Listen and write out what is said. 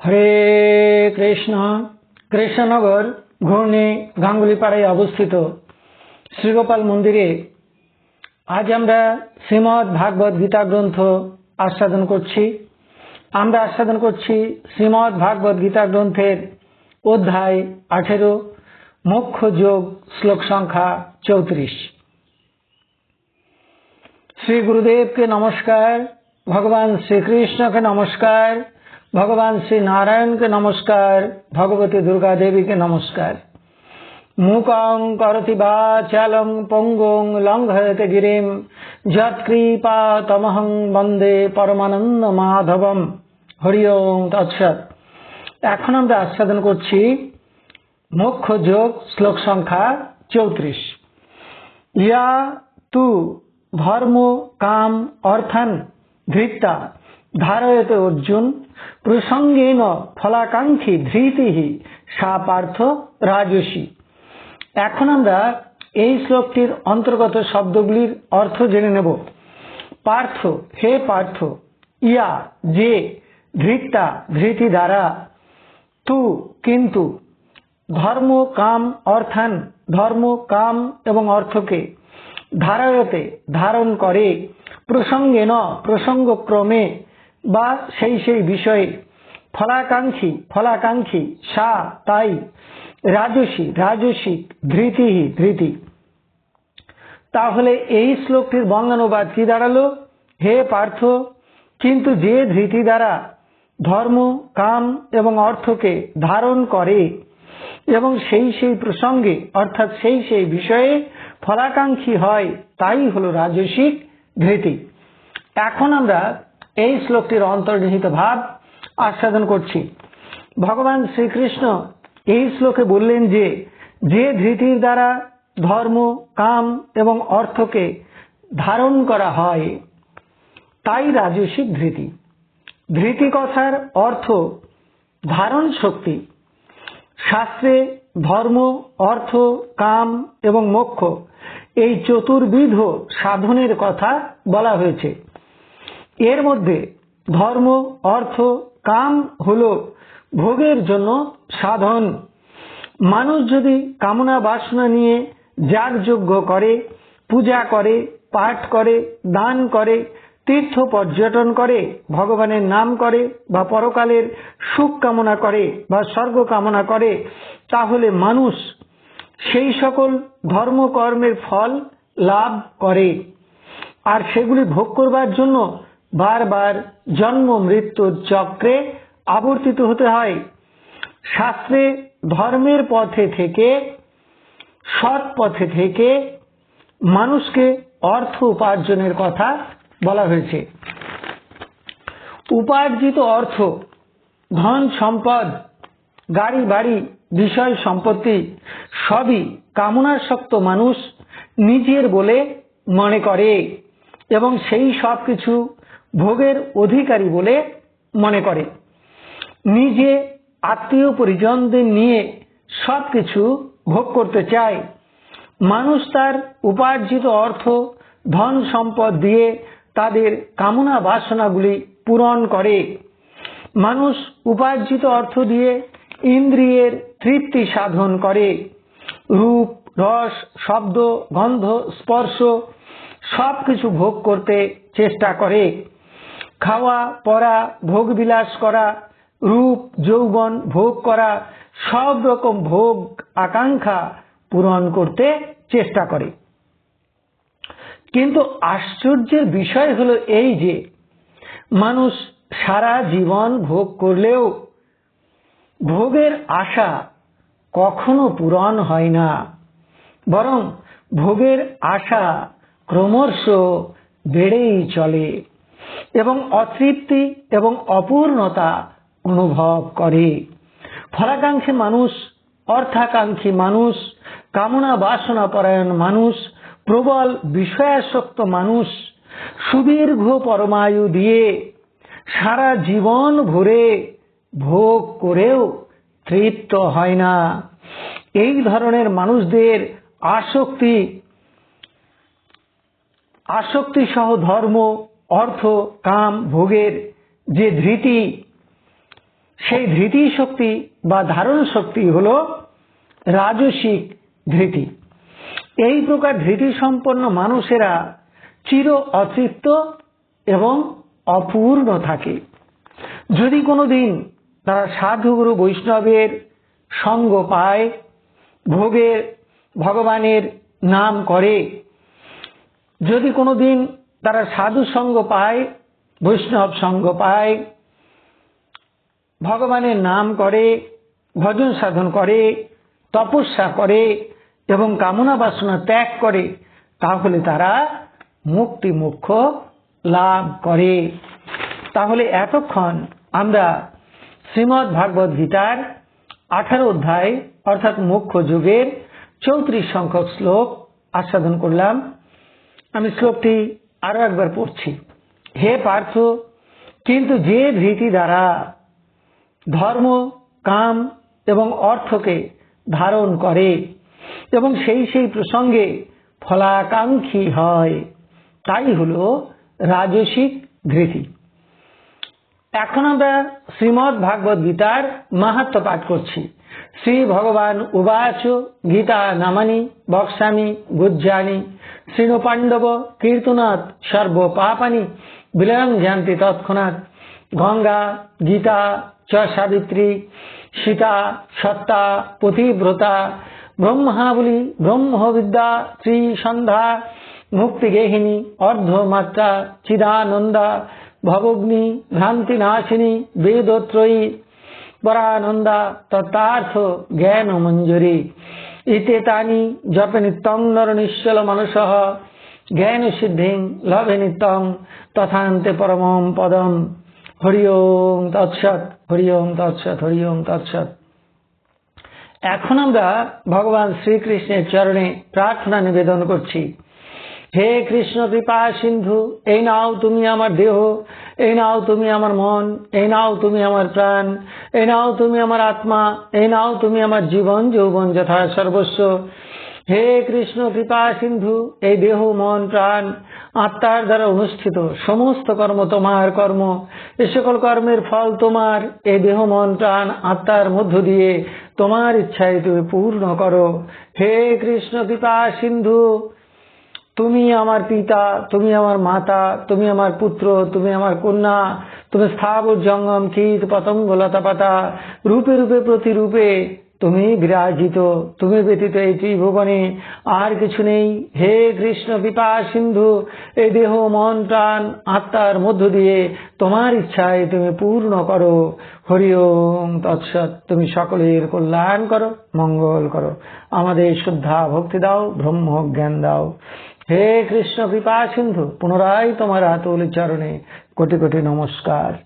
হরে কৃষ্ণ। কৃষ্ণনগর ঘূর্ণি গাঙ্গুলিপাড়ায় অবস্থিত শ্রীগোপাল মন্দিরে আজ আমরা শ্রীমৎ ভাগবত গীতা গ্রন্থ আস্বাদন করছি। আমরা আস্বাদন করছি শ্রীমৎ ভাগবত গীতা গ্রন্থের অধ্যায় আঠেরো, মুখ্য যোগ, শ্লোক সংখ্যা চৌত্রিশ। শ্রী গুরুদেবকে নমস্কার, ভগবান শ্রীকৃষ্ণকে নমস্কার ভগবান শ্রী নারায়ণকে নমস্কার, ভগবতী দুর্গা দেবীকে নমস্কার। মূকং করতি বাচালং পঙ্গং লঙ্ঘয়তে গিরিম যৎকৃপা তমহং বন্দে পরমানন্দ মাধবম। হরি ওম তৎসৎ। এখন আমরা আচ্ছাদন করছি মুখ্য যোগ শ্লোক সংখ্যা চৌত্রিশ। ইয়া তু ধর্ম কাম অর্থান ধৃত্তা ধারয়তে অর্জুন, প্রসঙ্গেন ফলাকাঙ্ক্ষী ধৃতি সা পার্থ রাজসী। এখন আমরা এই শ্লোকটির অন্তর্গত শব্দগুলির অর্থ জেনে নেব। পার্থ, হে পার্থ, ইয়া, যে ধৃত্তা ধৃতি দ্বারা, তু, কিন্তু, ধর্ম, কাম, অর্থান, ধর্ম, কাম এবং অর্থকে ধারায়তে ধারণ করে প্রসঙ্গে ন প্রসঙ্গক্রমে বা সেই সেই বিষয়ে ফলাকাঙ্ক্ষী ফলাকাঙ্ক্ষী, সা, তাই, রাজসী রাজসিক ধৃতি ধৃতি। তাহলে এই শ্লোকটির বঙ্গানুবাদ কি দাঁড়াল? হে পার্থ, কিন্তু যে ধৃতি দ্বারা ধর্ম, কাম এবং অর্থকে ধারণ করে এবং সেই সেই প্রসঙ্গে, অর্থাৎ সেই সেই বিষয়ে ফলাকাঙ্ক্ষী হয়, তাই হলো রাজসিক ধৃতি। এখন আমরা এই শ্লোকটির অন্তর্নিহিত ভাব আস্বাদন করছি। ভগবান শ্রীকৃষ্ণ এই শ্লোকে বললেন যে যে ধৃতির দ্বারা ধর্ম, কাম এবং অর্থকে ধারণ করা হয়, তাই রাজসিক ধৃতি। ধৃতি কথার অর্থ ধারণ শক্তি। শাস্ত্রে ধর্ম, অর্থ, কাম এবং মোক্ষ এই চতুর্বিধ সাধনের কথা বলা হয়েছে। এর মধ্যে ধর্ম, অর্থ, কাম হল ভোগের জন্য সাধন। মানুষ যদি কামনা বাসনা নিয়ে যাগযজ্ঞ করে, পূজা করে, পাঠ করে, দান করে, তীর্থ পর্যটন করে, ভগবানের নাম করে বা পরকালের সুখ কামনা করে বা স্বর্গ কামনা করে, তাহলে মানুষ সেই সকল ধর্মকর্মের ফল লাভ করে। আর সেগুলি ভোগ করবার জন্য বারবার জন্ম মৃত্যুর চক্রে আবর্তিত হতে হয়। শাস্ত্রে ধর্মের পথে থেকে, সৎ পথে থেকে মানুষকে অর্থ উপার্জনের কথা বলা হয়েছে। উপার্জিত অর্থ, ধন সম্পদ, গাড়ি, বাড়ি, বিষয় সম্পত্তি, সবই কামনাসক্ত মানুষ নিজের বলে মনে করে এবং সেই সব কিছু ভোগের অধিকারী বলে মনে করে। নিজে আত্মীয় পরিজনদের নিয়ে সব কিছু ভোগ করতে চায়। মানুষ তার উপার্জিত অর্থ, ধন সম্পদ দিয়ে তাদের কামনা বাসনাগুলি পূরণ করে। মানুষ উপার্জিত অর্থ দিয়ে ইন্দ্রিয়ের তৃপ্তি সাধন করে। রূপ, রস, শব্দ, গন্ধ, স্পর্শ সব কিছু ভোগ করতে চেষ্টা করে। খাওয়া পরা ভোগ বিলাস করা, রূপ, যৌবন, ভোগ করা, সব রকম ভোগ আকাঙ্ক্ষা পূরণ করতে চেষ্টা করে। কিন্তু আশ্চর্যের বিষয় হলো এই যে, মানুষ সারা জীবন ভোগ করলেও ভোগের আশা কখনো পূরণ হয় না, বরং ভোগের আশা ক্রমশ বেড়েই চলে। এবং অতৃপ্তি এবং অপূর্ণতা অনুভব করে। ফলাকাঙ্ক্ষী মানুষ, অর্থাকাঙ্ক্ষী মানুষ, কামনা বাসনা পরায়ণ মানুষ, প্রবল বিষয়াসক্ত মানুষ, সুদীর্ঘ পরমায়ু দিয়ে সারা জীবন ভরে ভোগ করেও তৃপ্ত হয় না। এই ধরনের মানুষদের আসক্তি আসক্তি সহ ধর্ম অর্থ, কাম, ভোগের যে ধৃতি, সেই ধৃতি শক্তি বা ধারণ শক্তি হল রাজসিক ধৃতি। এই প্রকার ধৃতি সম্পন্ন মানুষেরা চির অতৃপ্ত এবং অপূর্ণ থাকে। যদি কোনোদিন তারা সাধুগুরু বৈষ্ণবের সঙ্গ পায়, ভোগের, ভগবানের নাম করে, যদি কোনোদিন তারা সাধু সঙ্গ পায়, বৈষ্ণব সঙ্গ পায়, ভগবানের নাম করে, ভজন সাধন করে, তপস্যা করে এবং কামনা বাসনা ত্যাগ করে, তাহলে তারা মুক্তি মুখ্য লাভ করে। তাহলে এতক্ষণ আমরা শ্রীমৎ ভাগবত গীতার আঠারো অধ্যায়, অর্থাৎ মুখ্য যুগের চৌত্রিশ সংখ্যক শ্লোক আস্বাদন করলাম। আমি শ্লোকটি আরও একবার পড়ছি। হে পার্থ, কিন্তু যে ধৃতি দ্বারা ধর্ম, কাম এবং অর্থকে ধারণ করে এবং সেই সেই প্রসঙ্গে ফলাকাঙ্ক্ষী হয়, তাই হল রাজসিক ধৃতি। এখন আমরা শ্রীমৎ ভাগবত গীতার মাহাত্ম পাঠ করছি। শ্রী ভগবান উবাচ গীতা নামানি, বক্সামি, গুজ্জানি শ্রীণু পাণ্ডব কীর্তনাথ সর্ব পাপানি বিলয়ং জানতি তৎক্ষণাৎ গঙ্গা, গীতা চ সাবিত্রী সীতা, সত্তা পতিব্রতা ব্রহ্মাবলী, ব্রহ্মবিদ্যা শ্রী সন্ধ্যা মুক্তিগেহিনী অর্ধমাত্রা, চিদানন্দা, ভবগ্নি ভ্রান্তি নাশিনী বেদত্রয়ী পরানন্দা তত্তার্থ জ্ঞান মঞ্জুরি ইতে তানি জপে নিশ্চল মানস জ্ঞান লভে তথান্তে পরমম পদম হরি ওম তৎসৎ হরি ওম তৎসৎ হরি ওম তৎসৎ এখন আমরা ভগবান শ্রীকৃষ্ণের চরণে প্রার্থনা নিবেদন করছি। হে কৃষ্ণ কৃপা সিন্ধু, এই নাও তুমি আমার দেহ, এই নাও তুমি আমার মন, এই নাও তুমি আমার প্রাণ, এই নাও তুমি আমার আত্মা, এই নাও তুমি আমার জীবন, যৌবন যথা সর্বস্ব। হে কৃষ্ণ কৃপা সিন্ধু, এই দেহ, মন, প্রাণ, আত্মার দ্বারা অনুষ্ঠিত সমস্ত কর্ম তোমার কর্ম। এ সকল কর্মের ফল তোমার এই দেহ, মন, প্রাণ, আত্মার মধ্য দিয়ে তোমার ইচ্ছায় তুমি পূর্ণ করো। হে কৃষ্ণ কৃপা সিন্ধু তুমি আমার পিতা, তুমি আমার মাতা, তুমি আমার পুত্র, তুমি আমার কন্যা, তুমি স্থাবর জঙ্গম কীট পতঙ্গ লতা পাতা রূপে রূপে প্রতিরূপে তুমি বিরাজিত, তুমি ব্যতীত এই ত্রিভুবনে আর কিছু নেই। হে কৃষ্ণ পিপা সিন্ধু এই দেহ, মন, প্রাণ, আত্মার মধ্য দিয়ে তোমার ইচ্ছায় তুমি পূর্ণ করো। হরি ওম, তৎসৎ, তুমি সকলের কল্যাণ করো, মঙ্গল করো। আমাদের শ্রদ্ধা, ভক্তি দাও, ব্রহ্ম জ্ঞান দাও। হে কৃষ্ণ কৃপা সিন্ধু পুনরায় তোমার আতুল চরণে কোটি কোটি নমস্কার।